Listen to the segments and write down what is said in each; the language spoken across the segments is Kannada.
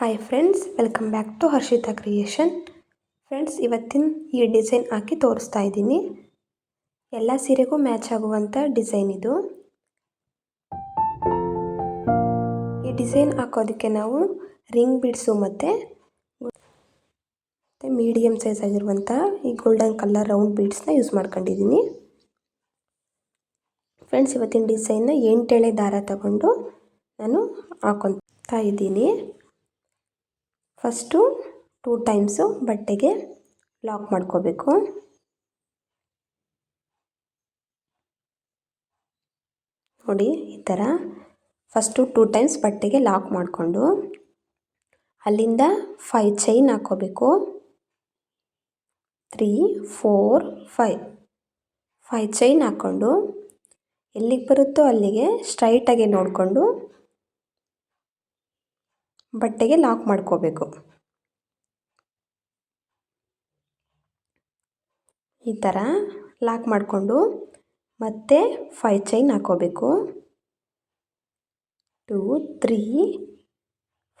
Hi friends welcome back to Harshita creation friends ಇವತ್ತಿನ ಈ ಡಿಸೈನ್ ಹಾಕಿ ತೋರಿಸ್ತಾ ಇದ್ದೀನಿ. ಎಲ್ಲ ಸೀರೆಗೂ ಮ್ಯಾಚ್ ಆಗುವಂಥ ಡಿಸೈನ್ ಇದು. ಈ ಡಿಸೈನ್ ಹಾಕೋದಕ್ಕೆ ನಾವು ರಿಂಗ್ ಬಿಡ್ಸು ಮತ್ತು ಮತ್ತು ಮೀಡಿಯಮ್ ಸೈಜ್ ಆಗಿರುವಂಥ ಈ ಗೋಲ್ಡನ್ ಕಲರ್ ರೌಂಡ್ ಬೀಡ್ಸ್ನ ಯೂಸ್ ಮಾಡ್ಕೊಂಡಿದ್ದೀನಿ. ಫ್ರೆಂಡ್ಸ್ ಇವತ್ತಿನ ಡಿಸೈನ್ನ ಎಂಟೆಳೆ ದಾರ ತಗೊಂಡು ನಾನು ಹಾಕೊತಾ ಇದ್ದೀನಿ. ಫಸ್ಟು ಟೂ ಟೈಮ್ಸು ಬಟ್ಟೆಗೆ ಲಾಕ್ ಮಾಡ್ಕೋಬೇಕು. ನೋಡಿ, ಈ ಥರ ಫಸ್ಟು ಟೂ ಟೈಮ್ಸ್ ಬಟ್ಟೆಗೆ ಲಾಕ್ ಮಾಡಿಕೊಂಡು ಅಲ್ಲಿಂದ ಫೈ ಚೈನ್ ಹಾಕ್ಕೋಬೇಕು three, four five five chain ಹಾಕ್ಕೊಂಡು ಎಲ್ಲಿಗೆ ಬರುತ್ತೋ ಅಲ್ಲಿಗೆ ಸ್ಟ್ರೈಟಾಗಿ ನೋಡಿಕೊಂಡು ಬಟ್ಟೆಗೆ ಲಾಕ್ ಮಾಡ್ಕೋಬೇಕು. ಈ ಥರ ಲಾಕ್ ಮಾಡಿಕೊಂಡು ಮತ್ತೆ ಫೈ ಚೈನ್ ಹಾಕೋಬೇಕು. Two, three,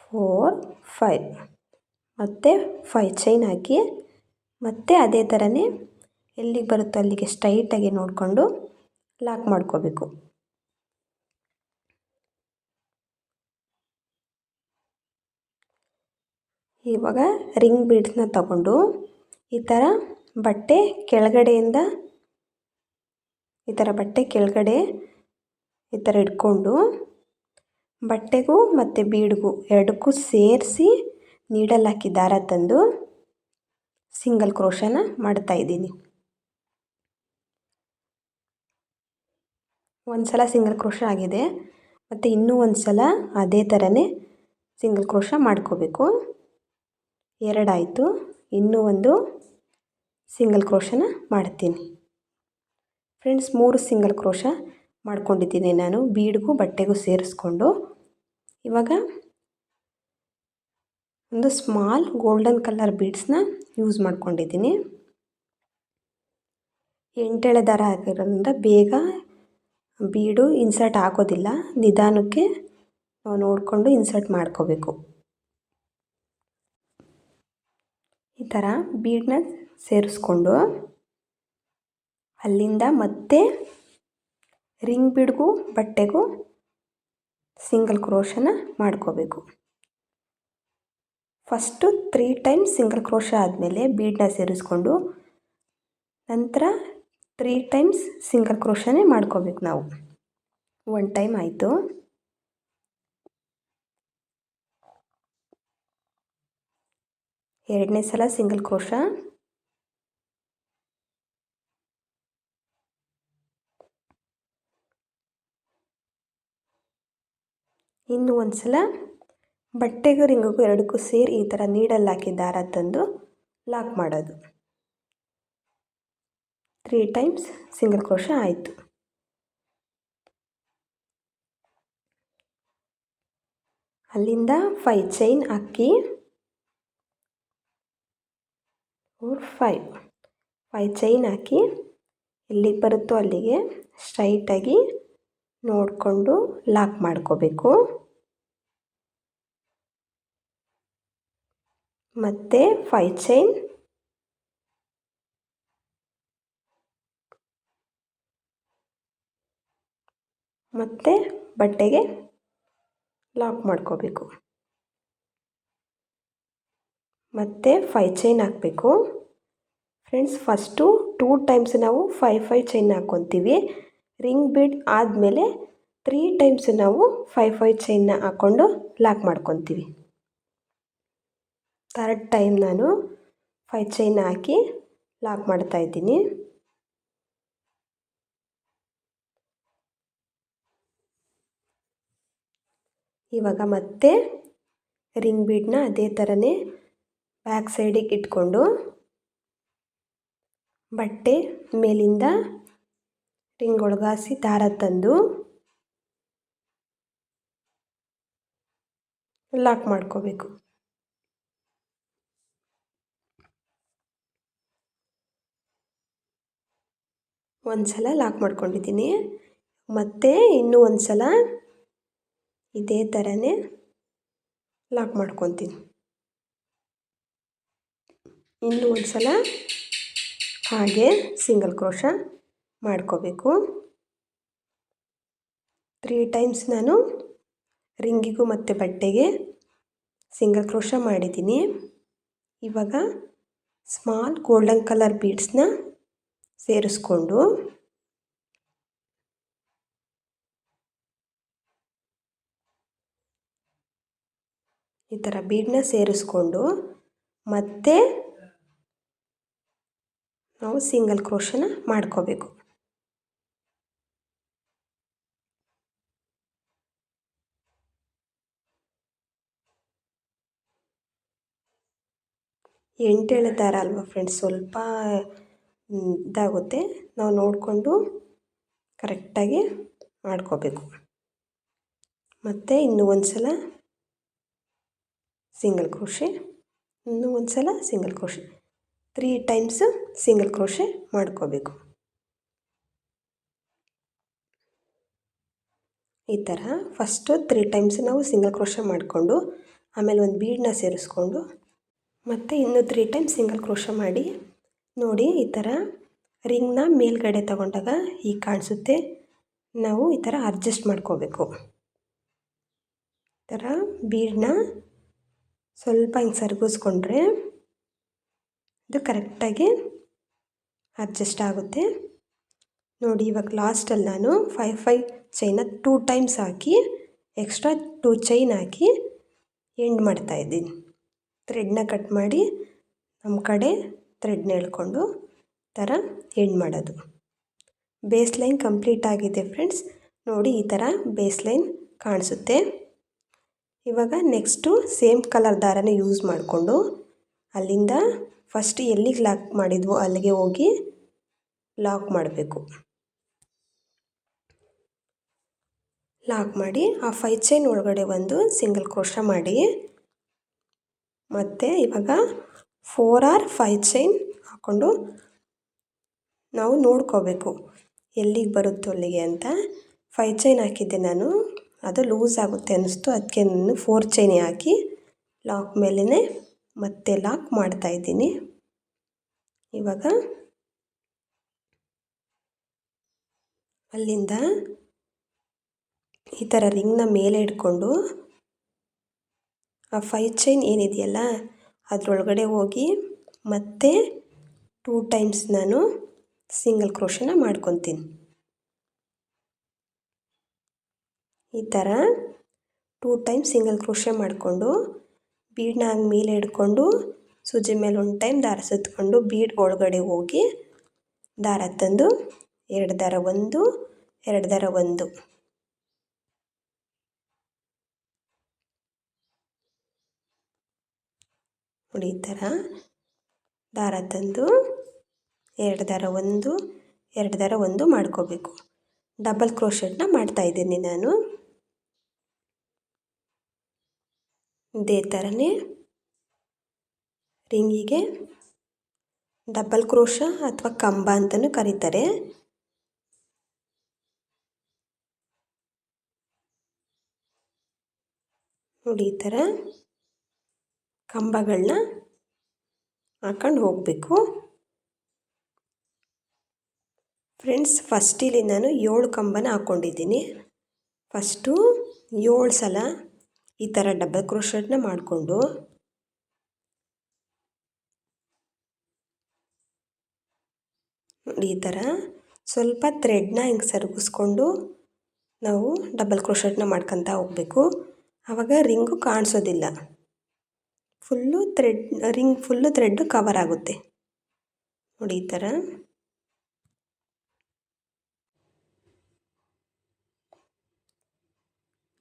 four, five. ಮತ್ತು ಫೈ ಚೈನ್ ಹಾಕಿ ಮತ್ತೆ ಅದೇ ಥರನೇ ಎಲ್ಲಿಗೆ ಬರುತ್ತೋ ಅಲ್ಲಿಗೆ ಸ್ಟ್ರೈಟಾಗಿ ನೋಡಿಕೊಂಡು ಲಾಕ್ ಮಾಡ್ಕೋಬೇಕು. ಇವಾಗ ರಿಂಗ್ ಬೀಡ್ಸ್ನ ತಗೊಂಡು ಈ ಥರ ಬಟ್ಟೆ ಕೆಳಗಡೆಯಿಂದ, ಈ ಥರ ಬಟ್ಟೆ ಕೆಳಗಡೆ ಈ ಥರ ಇಟ್ಕೊಂಡು ಬಟ್ಟೆಗೂ ಮತ್ತು ಬೀಡ್ಗೂ ಎರಡಕ್ಕೂ ಸೇರಿಸಿ ನೀಡಲ್ ಹಾಕಿ ದಾರ ತಂದು ಸಿಂಗಲ್ ಕ್ರೋಶನ ಮಾಡ್ತಾಯಿದ್ದೀನಿ ಒಂದು ಸಲ ಸಿಂಗಲ್ ಕ್ರೋಶ ಆಗಿದೆ, ಮತ್ತು ಇನ್ನೂ ಒಂದು ಸಲ ಅದೇ ಥರನೇ ಸಿಂಗಲ್ ಕ್ರೋಶ ಮಾಡ್ಕೋಬೇಕು. ಎರಡಾಯಿತು. ಇನ್ನೂ ಒಂದು ಸಿಂಗಲ್ ಕ್ರೋಶನ ಮಾಡ್ತೀನಿ. ಫ್ರೆಂಡ್ಸ್ ಮೂರು ಸಿಂಗಲ್ ಕ್ರೋಶ ಮಾಡ್ಕೊಂಡಿದ್ದೀನಿ ನಾನು. ಬೀಡ್ಗೂ ಬಟ್ಟೆಗೂ ಸೇರಿಸ್ಕೊಂಡು. ಇವಾಗ ಒಂದು ಸ್ಮಾಲ್ ಗೋಲ್ಡನ್ ಕಲರ್ ಬೀಡ್ಸ್ನ ಯೂಸ್ ಮಾಡ್ಕೊಂಡಿದ್ದೀನಿ. ಎಂಟೆಳೆ ದಾರ ಆಗಿರೋದ್ರಿಂದ ಬೇಗ ಬೀಡು ಇನ್ಸರ್ಟ್ ಆಗೋದಿಲ್ಲ. ನಿಧಾನಕ್ಕೆ ನಾವು ನೋಡಿಕೊಂಡು ಇನ್ಸರ್ಟ್ ಮಾಡ್ಕೋಬೇಕು. ಈ ಥರ ಬೀಡನ್ನ ಸೇರಿಸ್ಕೊಂಡು ಅಲ್ಲಿಂದ ಮತ್ತೆ ರಿಂಗ್ ಬೀಡ್ಗೂ ಬಟ್ಟೆಗೂ ಸಿಂಗಲ್ ಕ್ರೋಶನ ಮಾಡ್ಕೋಬೇಕು. First three times single crochet ಆದಮೇಲೆ ಬೀಡನ್ನ ಸೇರಿಸ್ಕೊಂಡು ನಂತರ ತ್ರೀ ಟೈಮ್ಸ್ ಸಿಂಗಲ್ ಕ್ರೋಶನೇ ಮಾಡ್ಕೋಬೇಕು ನಾವು. ಒನ್ ಟೈಮ್ ಆಯಿತು. ಎರಡನೇ ಸಲ ಸಿಂಗಲ್ ಕ್ರೋಶ ಇನ್ನು ಒಂದು ಸಲ ಬಟ್ಟೆಗೂ ರಿಂಗಿಗೂ ಎರಡಕ್ಕೂ ಸೇರಿ ಈ ಥರ ನೀಡಲ್ಲಿ ಹಾಕಿ ದಾರ ತಂದು ಲಾಕ್ ಮಾಡೋದು. ತ್ರೀ ಟೈಮ್ಸ್ ಸಿಂಗಲ್ ಕ್ರೋಶ ಆಯಿತು. ಅಲ್ಲಿಂದ ಫೈ ಚೈನ್ ಹಾಕಿ ಫೋರ್ ಫೈವ್ ಫೈವ್ ಚೈನ್ ಹಾಕಿ ಎಲ್ಲಿಗೆ ಬರುತ್ತೋ ಅಲ್ಲಿಗೆ ಸ್ಟ್ರೈಟಾಗಿ ನೋಡಿಕೊಂಡು ಲಾಕ್ ಮಾಡ್ಕೋಬೇಕು. ಮತ್ತು ಫೈವ್ ಚೈನ್ ಮತ್ತೆ ಬಟ್ಟೆಗೆ ಲಾಕ್ ಮಾಡ್ಕೋಬೇಕು. ಮತ್ತು ಫೈ ಚೈನ್ ಹಾಕಬೇಕು. ಫ್ರೆಂಡ್ಸ್ ಫಸ್ಟು ಟೂ ಟೈಮ್ಸ್ ನಾವು ಫೈ ಫೈ ಚೈನ್ ಹಾಕ್ಕೊತೀವಿ ರಿಂಗ್ ಬಿಡ್ ಆದಮೇಲೆ ತ್ರೀ ಟೈಮ್ಸ್ ನಾವು ಫೈ ಫೈ ಚೈನ್ನ ಹಾಕ್ಕೊಂಡು ಲಾಕ್ ಮಾಡ್ಕೊತೀವಿ. ಥರ್ಡ್ ಟೈಮ್ ನಾನು ಫೈ ಚೈನ್ ಹಾಕಿ ಲಾಕ್ ಮಾಡ್ತಾಯಿದ್ದೀನಿ ಇವಾಗ ಮತ್ತೆ ರಿಂಗ್ ಬೀಡನ್ನ ಅದೇ ಥರನೇ ಬ್ಯಾಕ್ ಸೈಡಿಗೆ ಇಟ್ಕೊಂಡು ಬಟ್ಟೆ ಮೇಲಿಂದ ರಿಂಗ್ ಒಳಗಾಸಿ ದಾರ ತಂದು ಲಾಕ್ ಮಾಡ್ಕೋಬೇಕು. ಒಂದು ಸಲ ಲಾಕ್ ಮಾಡ್ಕೊಂಡಿದ್ದೀನಿ. ಮತ್ತೆ ಇನ್ನೂ ಒಂದು ಸಲ ಇದೇ ಥರನೇ ಲಾಕ್ ಮಾಡ್ಕೊತೀನಿ. ಇನ್ನೂ ಒಂದು ಸಲ ಹಾಗೆ ಸಿಂಗಲ್ ಕ್ರೋಶ ಮಾಡ್ಕೋಬೇಕು. ತ್ರೀ ಟೈಮ್ಸ್ ನಾನು ರಿಂಗಿಗೂ ಮತ್ತು ಬಟ್ಟೆಗೆ ಸಿಂಗಲ್ ಕ್ರೋಶ ಮಾಡಿದ್ದೀನಿ. ಇವಾಗ ಸ್ಮಾಲ್ ಗೋಲ್ಡನ್ ಕಲರ್ ಬೀಡ್ಸ್ನ ಸೇರಿಸ್ಕೊಂಡು ಈ ಥರ ಬೀಡನ್ನ ಸೇರಿಸ್ಕೊಂಡು ಮತ್ತೆ ನಾವು ಸಿಂಗಲ್ ಕ್ರೋಶನ ಮಾಡ್ಕೋಬೇಕು. ಎಂಟು ದಾರ ಅಲ್ವಾ ಫ್ರೆಂಡ್ಸ್ ಸ್ವಲ್ಪ ಇದಾಗುತ್ತೆ. ನಾವು ನೋಡಿಕೊಂಡು ಕರೆಕ್ಟಾಗಿ ಮಾಡ್ಕೋಬೇಕು. ಮತ್ತು ಇನ್ನೂ ಒಂದು ಸಲ ಸಿಂಗಲ್ ಕ್ರೋಶೆ ಇನ್ನೂ ಒಂದು ಸಲ single crochet three times single crochet ಮಾಡ್ಕೋಬೇಕು. ಈ ಥರ ಫಸ್ಟು ತ್ರೀ ಟೈಮ್ಸ್ ನಾವು ಸಿಂಗಲ್ ಕ್ರೋಶೆ ಮಾಡಿಕೊಂಡು, ಆಮೇಲೆ ಒಂದು ಬೀಡನ್ನ ಸೇರಿಸ್ಕೊಂಡು, ಮತ್ತು ಇನ್ನೂ ತ್ರೀ ಟೈಮ್ ಸಿಂಗಲ್ ಕ್ರೋಶ ಮಾಡಿ, ನೋಡಿ ಈ ಥರ ರಿಂಗ್ನ ಮೇಲ್ಗಡೆ ತಗೊಂಡಾಗ ಈ ಕಾಣಿಸುತ್ತೆ. ನಾವು ಈ ಥರ ಅಡ್ಜಸ್ಟ್ ಮಾಡ್ಕೋಬೇಕು. ಈ ಥರ ಬೀಡನ್ನ ಸ್ವಲ್ಪ ಹಿಂಗೆ ಸರಿಗಿಸ್ಕೊಂಡ್ರೆ ಇದು ಕರೆಕ್ಟಾಗಿ ಅಡ್ಜಸ್ಟ್ ಆಗುತ್ತೆ. ನೋಡಿ, ಇವಾಗ ಲಾಸ್ಟಲ್ಲಿ ನಾನು ಫೈವ್ ಫೈವ್ ಚೈನ ಟೂ ಟೈಮ್ಸ್ ಹಾಕಿ ಎಕ್ಸ್ಟ್ರಾ ಟೂ ಚೈನ್ ಹಾಕಿ ಎಂಡ್ ಮಾಡ್ತಾ ಇದ್ದೀನಿ. ಥ್ರೆಡ್ನ ಕಟ್ ಮಾಡಿ ನಮ್ಮ ಕಡೆ ಥ್ರೆಡ್ನ ಹೇಳ್ಕೊಂಡು ಥರ ಎಂಡ್ ಮಾಡೋದು. ಬೇಸ್ ಲೈನ್ ಕಂಪ್ಲೀಟ್ ಆಗಿದೆ ಫ್ರೆಂಡ್ಸ್ ನೋಡಿ, ಈ ಥರ ಬೇಸ್ ಲೈನ್ ಕಾಣಿಸುತ್ತೆ. ಇವಾಗ ನೆಕ್ಸ್ಟು ಸೇಮ್ ಕಲರ್ ದಾರನ ಯೂಸ್ ಮಾಡಿಕೊಂಡು ಅಲ್ಲಿಂದ ಫಸ್ಟ್ ಎಲ್ಲಿಗೆ ಲಾಕ್ ಮಾಡಿದ್ವೋ ಅಲ್ಲಿಗೆ ಹೋಗಿ ಲಾಕ್ ಮಾಡಬೇಕು. ಲಾಕ್ ಮಾಡಿ ಆ ಫೈ ಚೈನ್ ಒಳಗಡೆ ಒಂದು ಸಿಂಗಲ್ ಕ್ರೋಶ ಮಾಡಿ. ಮತ್ತು ಇವಾಗ ಫೋರ್ ಆರ್ ಫೈ ಚೈನ್ ಹಾಕ್ಕೊಂಡು ನಾವು ನೋಡ್ಕೋಬೇಕು ಎಲ್ಲಿಗೆ ಬರುತ್ತೋ ಅಲ್ಲಿಗೆ ಅಂತ. ಫೈ ಚೈನ್ ಹಾಕಿದ್ದೆ ನಾನು. ಅದು ಲೂಸ್ ಆಗುತ್ತೆ ಅನ್ನಿಸ್ತು. ಅದಕ್ಕೆ ನಾನು ಫೋರ್ ಚೈನ್ ಹಾಕಿ ಲಾಕ್ ಮೇಲೇ ಮತ್ತೆ ಲಾಕ್ ಮಾಡ್ತಾ ಇದ್ದೀನಿ. ಇವಾಗ ಅಲ್ಲಿಂದ ಈ ಥರ ರಿಂಗ್ನ ಮೇಲೆ ಇಟ್ಕೊಂಡು ಆ ಫೈ ಚೈನ್ ಏನಿದೆಯಲ್ಲ ಅದರೊಳಗಡೆ ಹೋಗಿ ಮತ್ತೆ ಟೂ ಟೈಮ್ಸ್ ನಾನು ಸಿಂಗಲ್ ಕ್ರೋಶನ ಮಾಡ್ಕೊತೀನಿ. ಈ ಥರ ಟೂ ಟೈಮ್ಸ್ ಸಿಂಗಲ್ ಕ್ರೋಶ ಮಾಡಿಕೊಂಡು ಬೀಡನ್ನ ಹಂಗೆ ಮೇಲೆ ಹಿಡ್ಕೊಂಡು ಸೂಜಿ ಮೇಲೆ ಒಂದು ಟೈಮ್ ದಾರ ಸುತ್ತಕೊಂಡು ಬೀಡ್ ಒಳಗಡೆ ಹೋಗಿ ದಾರ ತಂದು, ಎರಡು ದಾರ ಒಂದು, ಎರಡು ದಾರ ಒಂದು. ನೋಡಿ ಈ ಥರ ದಾರ ತಂದು, ಎರಡು ದಾರ ಒಂದು, ಎರಡು ದಾರ ಒಂದು ಮಾಡ್ಕೋಬೇಕು. ಡಬಲ್ ಕ್ರೋಶೆಟ್ನ ಮಾಡ್ತಾಯಿದ್ದೀನಿ ನಾನು. ಇದೇ ಥರನೇ ರಿಂಗಿಗೆ ಡಬಲ್ ಕ್ರೋಶ ಅಥವಾ ಕಂಬ ಅಂತಲೂ ಕರೀತಾರೆ. ನೋಡಿ ಈ ಥರ ಕಂಬಗಳನ್ನ ಹಾಕೊಂಡು ಹೋಗಬೇಕು. ಫ್ರೆಂಡ್ಸ್ ಫಸ್ಟಿಲಿ ನಾನು ಏಳು ಕಂಬನ ಹಾಕ್ಕೊಂಡಿದ್ದೀನಿ ಫಸ್ಟು ಏಳು ಸಲ ಈ ಥರ ಡಬಲ್ ಕ್ರೋಶೆಟ್ನ ಮಾಡಿಕೊಂಡು ಈ ಥರ ಸ್ವಲ್ಪ ಥ್ರೆಡ್ನ ಹಿಂಗೆ ಸರುಗಿಸ್ಕೊಂಡು ನಾವು ಡಬಲ್ ಕ್ರೋಶೆಟ್ನ ಮಾಡ್ಕೊತ ಹೋಗಬೇಕು. ಆವಾಗ ರಿಂಗು ಕಾಣಿಸೋದಿಲ್ಲ. Full thread ring full thread cover ಆಗುತ್ತೆ. ನೋಡಿ ಈ ಥರ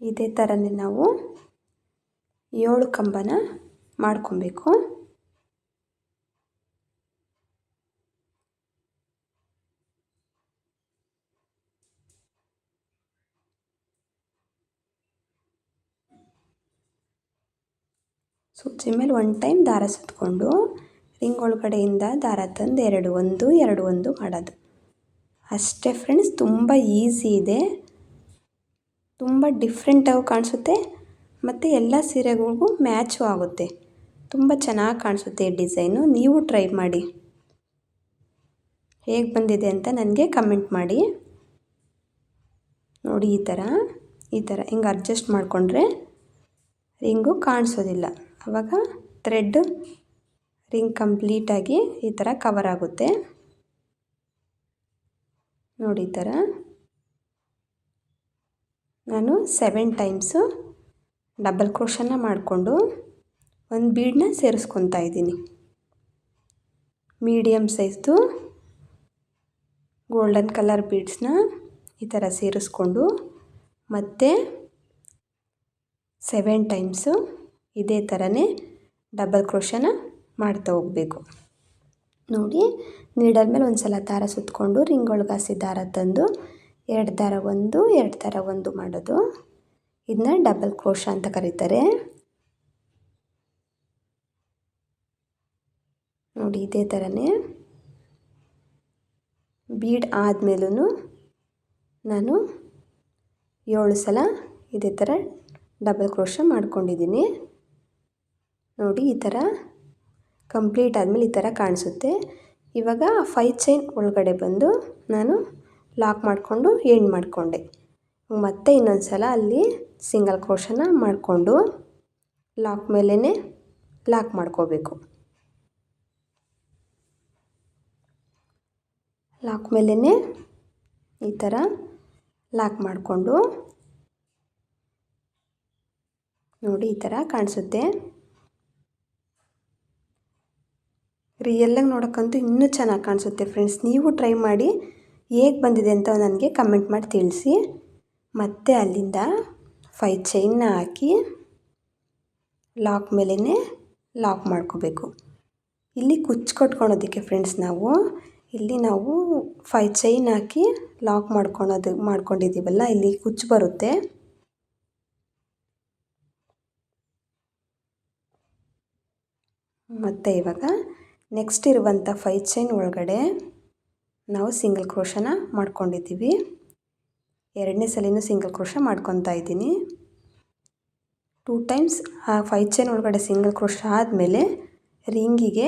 ಇದೇ ಥರನೇ ನಾವು ಏಳು ಕಂಬನ ಮಾಡ್ಕೊಬೇಕು. ಸೂಚಿ ಮೇಲೆ ಒನ್ ಟೈಮ್ ದಾರ ಸುತ್ತಕೊಂಡು ರಿಂಗ್ ಒಳಗಡೆಯಿಂದ ದಾರ ತಂದು ಎರಡು ಒಂದು ಎರಡು ಒಂದು ಮಾಡೋದು. ಅಷ್ಟೇ ಫ್ರೆಂಡ್ಸ್ ತುಂಬ ಈಸಿ ಇದೆ. ತುಂಬ ಡಿಫ್ರೆಂಟಾಗಿ ಕಾಣಿಸುತ್ತೆ. ಮತ್ತು ಎಲ್ಲ ಸೀರೆಗಳಿಗೂ ಮ್ಯಾಚು ಆಗುತ್ತೆ. ತುಂಬ ಚೆನ್ನಾಗಿ ಕಾಣಿಸುತ್ತೆ ಈ ಡಿಸೈನು. ನೀವು ಟ್ರೈ ಮಾಡಿ. ಹೇಗೆ ಬಂದಿದೆ ಅಂತ ನನಗೆ ಕಮೆಂಟ್ ಮಾಡಿ. ನೋಡಿ ಈ ಥರ ಈ ಥರ. ಹಿಂಗೆ ಅಡ್ಜಸ್ಟ್ ಮಾಡಿಕೊಂಡ್ರೆ ರಿಂಗು ಕಾಣಿಸೋದಿಲ್ಲ. ಆವಾಗ ಥ್ರೆಡ್ ರಿಂಗ್ ಕಂಪ್ಲೀಟಾಗಿ ಈ ಥರ ಕವರ್ ಆಗುತ್ತೆ. ನೋಡಿ ಈ ಥರ. ನಾನು ಸೆವೆನ್ ಟೈಮ್ಸು ಡಬಲ್ ಕ್ರೋಶನ ಮಾಡಿಕೊಂಡು ಒಂದು ಬೀಡನ್ನ ಸೇರಿಸ್ಕೊತಾ ಇದ್ದೀನಿ. ಮೀಡಿಯಮ್ ಸೈಜ್ದು ಗೋಲ್ಡನ್ ಕಲರ್ ಬೀಡ್ಸ್ನ ಈ ಥರ ಸೇರಿಸ್ಕೊಂಡು ಮತ್ತು ಸೆವೆನ್ ಟೈಮ್ಸು ಇದೇ ಥರನೇ ಡಬಲ್ ಕ್ರೋಶನ ಮಾಡ್ತಾ ಹೋಗಬೇಕು. ನೋಡಿ, ನೀಡಲ್ ಮೇಲೆ ಒಂದು ಸಲ ದಾರ ಸುತ್ತಕೊಂಡು ರಿಂಗ್ ಒಳಗಾಸಿ ದಾರ ತಂದು ಎರಡು ದಾರ ಒಂದು, ಎರಡು ದಾರ ಒಂದು ಮಾಡೋದು. ಇದನ್ನ ಡಬಲ್ ಕ್ರೋಶ ಅಂತ ಕರೀತಾರೆ. ನೋಡಿ ಇದೇ ಥರನೇ ಬೀಡ್ ಆದಮೇಲೂ ನಾನು ಏಳು ಸಲ ಇದೇ ಥರ ಡಬಲ್ ಕ್ರೋಶ ಮಾಡ್ಕೊಂಡಿದ್ದೀನಿ. ನೋಡಿ ಈ ಥರ ಕಂಪ್ಲೀಟ್ ಆದಮೇಲೆ ಈ ಥರ ಕಾಣಿಸುತ್ತೆ. ಇವಾಗ ಫೈ ಚೈನ್ ಒಳಗಡೆ ಬಂದು ನಾನು ಲಾಕ್ ಮಾಡಿಕೊಂಡು ಎಂಡ್ ಮಾಡಿಕೊಂಡೆ. ಮತ್ತೆ ಇನ್ನೊಂದು ಸಲ ಅಲ್ಲಿ ಸಿಂಗಲ್ ಕ್ರೋಶನ ಮಾಡಿಕೊಂಡು ಲಾಕ್ ಮೇಲೇ ಲಾಕ್ ಮಾಡ್ಕೋಬೇಕು. ಲಾಕ್ ಮೇಲೇ ಈ ಥರ ಲಾಕ್ ಮಾಡಿಕೊಂಡು ನೋಡಿ ಈ ಥರ ಕಾಣಿಸುತ್ತೆ. ರಿಯಲ್ಲಾಗಿ ನೋಡೋಕ್ಕಂತೂ ಇನ್ನೂ ಚೆನ್ನಾಗಿ ಕಾಣಿಸುತ್ತೆ ಫ್ರೆಂಡ್ಸ್ ನೀವು ಟ್ರೈ ಮಾಡಿ ಹೇಗೆ ಬಂದಿದೆ ಅಂತ ನನಗೆ ಕಮೆಂಟ್ ಮಾಡಿ ತಿಳಿಸಿ. ಮತ್ತೆ ಅಲ್ಲಿಂದ ಫೈ ಚೈನ್ನ ಹಾಕಿ ಲಾಕ್ ಮೇಲೇ ಲಾಕ್ ಮಾಡ್ಕೋಬೇಕು. ಇಲ್ಲಿ ಕುಚ್ಚು ಕಟ್ಕೊಳೋದಕ್ಕೆ ಫ್ರೆಂಡ್ಸ್ ನಾವು, ಇಲ್ಲಿ ನಾವು ಫೈ ಚೈನ್ ಹಾಕಿ ಲಾಕ್ ಮಾಡ್ಕೊಳೋದು, ಮಾಡ್ಕೊಂಡಿದ್ದೀವಲ್ಲ, ಇಲ್ಲಿ ಕುಚ್ಚು ಬರುತ್ತೆ. ಮತ್ತು ಇವಾಗ ನೆಕ್ಸ್ಟ್ ಇರುವಂಥ ಫೈ ಚೈನ್ ಒಳಗಡೆ ನಾವು ಸಿಂಗಲ್ ಕ್ರೋಶನ ಮಾಡ್ಕೊಂಡಿದ್ದೀವಿ. ಎರಡನೇ ಸಲಿನೂ ಸಿಂಗಲ್ ಕ್ರೋಶ ಮಾಡ್ಕೊತಾ ಇದ್ದೀನಿ. ಟೂ ಟೈಮ್ಸ್ ಆ ಫೈವ್ ಚೈನ್ ಒಳಗಡೆ ಸಿಂಗಲ್ ಕ್ರೋಶ ಆದಮೇಲೆ ರಿಂಗಿಗೆ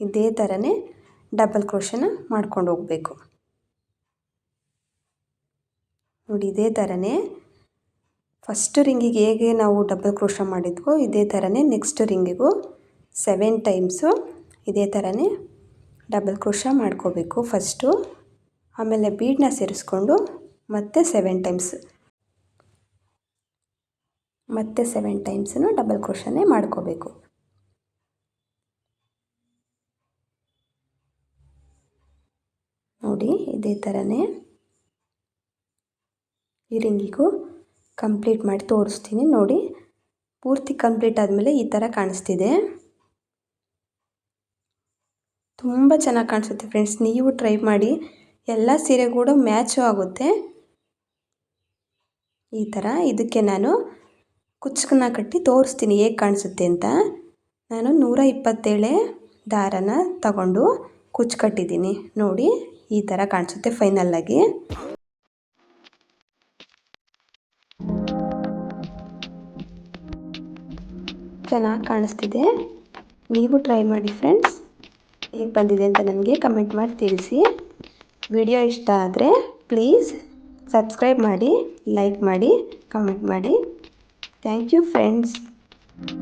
ಇದೇ ಥರನೇ ಡಬಲ್ ಕ್ರೋಶನ ಮಾಡ್ಕೊಂಡು ಹೋಗಬೇಕು. ನೋಡಿ, ಇದೇ ಥರನೇ ಫಸ್ಟ್ ರಿಂಗಿಗೆ ಹೇಗೆ ನಾವು ಡಬಲ್ ಕ್ರೋಶ ಮಾಡಿದ್ವೋ, ಇದೇ ಥರನೇ ನೆಕ್ಸ್ಟ್ ರಿಂಗಿಗೂ ಸೆವೆನ್ ಟೈಮ್ಸು ಇದೇ ಥರನೇ ಡಬಲ್ ಕ್ರೋಶ ಮಾಡ್ಕೋಬೇಕು ಫಸ್ಟು ಆಮೇಲೆ ಬೀಡನ್ನ ಸೇರಿಸ್ಕೊಂಡು ಮತ್ತೆ ಸೆವೆನ್ ಟೈಮ್ಸ್ ಮತ್ತೆ ಸೆವೆನ್ ಟೈಮ್ಸನ್ನು ಡಬಲ್ ಕ್ರೋಶನೇ ಮಾಡ್ಕೋಬೇಕು. ನೋಡಿ, ಇದೇ ಥರನೇ ಈ ರಿಂಗಿಗೂ ಕಂಪ್ಲೀಟ್ ಮಾಡಿ ತೋರಿಸ್ತೀನಿ. ನೋಡಿ, ಪೂರ್ತಿ ಕಂಪ್ಲೀಟ್ ಆದಮೇಲೆ ಈ ಥರ ಕಾಣಿಸ್ತಿದೆ. ತುಂಬ ಚೆನ್ನಾಗಿ ಕಾಣಿಸುತ್ತೆ ಫ್ರೆಂಡ್ಸ್ ನೀವು ಟ್ರೈ ಮಾಡಿ, ಎಲ್ಲ ಸೀರೆ ಕೂಡ ಮ್ಯಾಚು ಆಗುತ್ತೆ. ಈ ಥರ ಇದಕ್ಕೆ ನಾನು ಕುಚ್ಚನ್ನ ಕಟ್ಟಿ ತೋರಿಸ್ತೀನಿ ಹೇಗೆ ಕಾಣಿಸುತ್ತೆ ಅಂತ. ನಾನು ನೂರ ಇಪ್ಪತ್ತೇಳೆ ದಾರನ ತಗೊಂಡು ಕುಚ್ಚು ಕಟ್ಟಿದ್ದೀನಿ. ನೋಡಿ, ಈ ಥರ ಕಾಣಿಸುತ್ತೆ ಫೈನಲ್ಲಾಗಿ ಚೆನ್ನಾಗಿ ಕಾಣಿಸ್ತಿದೆ. ನೀವು ಟ್ರೈ ಮಾಡಿ ಫ್ರೆಂಡ್ಸ್ ಹೇಗೆ ಬಂದಿದೆ ಅಂತ ನನಗೆ ಕಮೆಂಟ್ ಮಾಡಿ ತಿಳಿಸಿ. ವಿಡಿಯೋ ಇಷ್ಟ ಆದರೆ ಪ್ಲೀಸ್ ಸಬ್ಸ್ಕ್ರೈಬ್ ಮಾಡಿ ಲೈಕ್ ಮಾಡಿ ಕಮೆಂಟ್ ಮಾಡಿ. Thank you friends